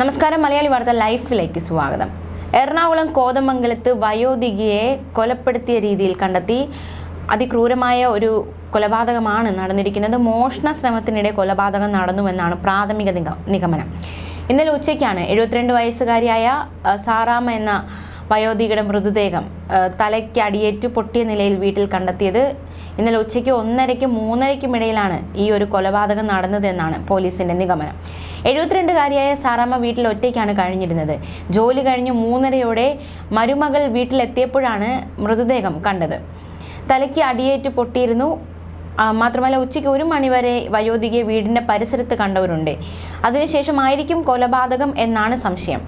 നമസ്കാരം മലയാളി വാർത്ത ലൈഫിലേക്ക് സ്വാഗതം. എറണാകുളം കോതമംഗലത്ത് വയോധികയെ കൊലപ്പെടുത്തിയ രീതിയിൽ കണ്ടെത്തി അതിക്രൂരമായ ഒരു കൊലപാതകമാണ് നടന്നിരിക്കുന്നത്. മോഷണ ശ്രമത്തിനിടെ കൊലപാതകം നടന്നുവെന്നാണ് പ്രാഥമിക നിഗമനം. ഇന്നലെ ഉച്ചയ്ക്കാണ് എഴുപത്തിരണ്ട് വയസ്സുകാരിയായ സാറാമ എന്ന വയോധികയുടെ മൃതദേഹം തലയ്ക്ക് അടിയേറ്റ് പൊട്ടിയ നിലയിൽ വീട്ടിൽ കണ്ടെത്തിയത്. ഇന്നലെ ഉച്ചയ്ക്ക് ഒന്നരയ്ക്കും മൂന്നരയ്ക്കും ഇടയിലാണ് ഈ ഒരു കൊലപാതകം നടന്നതെന്നാണ് പോലീസിന്റെ നിഗമനം. എഴുപത്തിരണ്ടുകാരിയായ സാറാമ്മ വീട്ടിൽ ഒറ്റയ്ക്കാണ് കഴിഞ്ഞിരുന്നത്. ജോലി കഴിഞ്ഞ് മൂന്നരയോടെ മരുമകൾ വീട്ടിലെത്തിയപ്പോഴാണ് മൃതദേഹം കണ്ടത്. തലയ്ക്ക് അടിയേറ്റ് പൊട്ടിയിരുന്നു. മാത്രമല്ല ഉച്ചയ്ക്ക് ഒരു മണിവരെ വയോധികയെ വീടിന്റെ പരിസരത്ത് കണ്ടവരുണ്ട്. അതിനുശേഷമായിരിക്കും കൊലപാതകം എന്നാണ് സംശയം.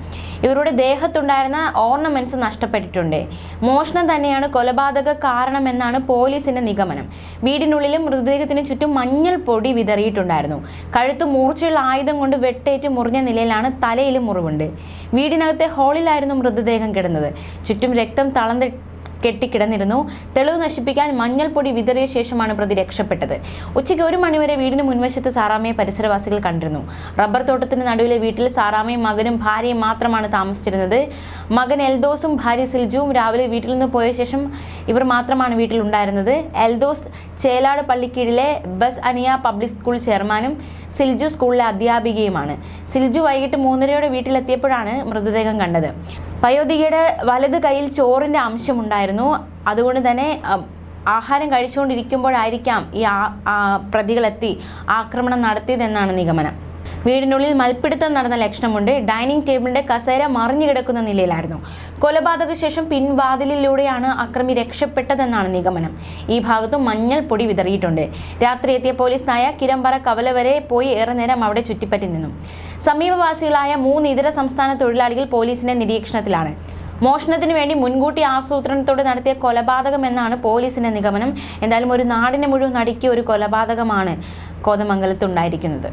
ഇവരുടെ ദേഹത്തുണ്ടായിരുന്ന ഓർണമെന്റ്സ് നഷ്ടപ്പെട്ടിട്ടുണ്ട്. മോഷണം തന്നെയാണ് കൊലപാതക കാരണമെന്നാണ് പോലീസിന്റെ നിഗമനം. വീടിനുള്ളിലും മൃതദേഹത്തിന് ചുറ്റും മഞ്ഞൾ പൊടി വിതറിയിട്ടുണ്ടായിരുന്നു. കഴുത്ത് മൂർച്ചയുള്ള ആയുധം കൊണ്ട് വെട്ടേറ്റ് മുറിഞ്ഞ നിലയിലാണ് തലയിലും മുറിവുണ്ട്. വീടിനകത്തെ ഹാളിലായിരുന്നു മൃതദേഹം കിടന്നത്. ചുറ്റും രക്തം തളർന്ന് കെട്ടിക്കിടന്നിരുന്നു. തെളിവ് നശിപ്പിക്കാൻ മഞ്ഞൾപ്പൊടി വിതറിയ ശേഷമാണ് പ്രതി രക്ഷപ്പെട്ടത്. ഉച്ചയ്ക്ക് ഒരു മണിവരെ വീടിന് മുൻവശത്ത് സാറാമയെ പരിസരവാസികൾ കണ്ടിരുന്നു. റബ്ബർ തോട്ടത്തിന് നടുവിലെ വീട്ടിൽ സാറാമയും മകനും ഭാര്യയും മാത്രമാണ് താമസിച്ചിരുന്നത്. മകൻ എൽദോസും ഭാര്യ സിൽജുവും രാവിലെ വീട്ടിൽ നിന്ന് പോയ ശേഷം ഇവർ മാത്രമാണ് വീട്ടിലുണ്ടായിരുന്നത് എൽദോസ് ചേലാട് പള്ളിക്കീഴിലെ ബസ് അനിയ പബ്ലിക് സ്കൂൾ ചെയർമാനും സിൽജു സ്കൂളിലെ അധ്യാപികയുമാണ്. സിൽജു വൈകിട്ട് മൂന്നരയോടെ വീട്ടിലെത്തിയപ്പോഴാണ് മൃതദേഹം കണ്ടത്. പയോധികയുടെ വലത് കൈയിൽ ചോറിന്റെ അംശമുണ്ടായിരുന്നു. അതുകൊണ്ട് തന്നെ ആഹാരം കഴിച്ചുകൊണ്ടിരിക്കുമ്പോഴായിരിക്കാം ഈ പ്രതികളെത്തി ആക്രമണം നടത്തിയതെന്നാണ് നിഗമനം. വീടിനുള്ളിൽ മൽപ്പിടുത്തം നടന്ന ലക്ഷണമുണ്ട്. ഡൈനിങ് ടേബിളിന്റെ കസേര മറിഞ്ഞു കിടക്കുന്ന നിലയിലായിരുന്നു. കൊലപാതക ശേഷം പിൻവാതിലിലൂടെയാണ് അക്രമി രക്ഷപ്പെട്ടതെന്നാണ് നിഗമനം. ഈ ഭാഗത്തും മഞ്ഞൾ പൊടി വിതറിയിട്ടുണ്ട്. രാത്രി എത്തിയ പോലീസ് നായ കിരമ്പറ കവല വരെ പോയി ഏറെ നേരം അവിടെ ചുറ്റിപ്പറ്റി നിന്നു. സമീപവാസികളായ മൂന്ന് ഇതര സംസ്ഥാന തൊഴിലാളികൾ പോലീസിന്റെ നിരീക്ഷണത്തിലാണ്. മോഷണത്തിന് വേണ്ടി മുൻകൂട്ടി ആസൂത്രണത്തോടെ നടത്തിയ കൊലപാതകം എന്നാണ് പോലീസിന്റെ നിഗമനം. എന്തായാലും ഒരു നാടിനെ മുഴുവൻ നടുക്കിയ ഒരു കൊലപാതകമാണ് കോതമംഗലത്ത് ഉണ്ടായിരിക്കുന്നത്.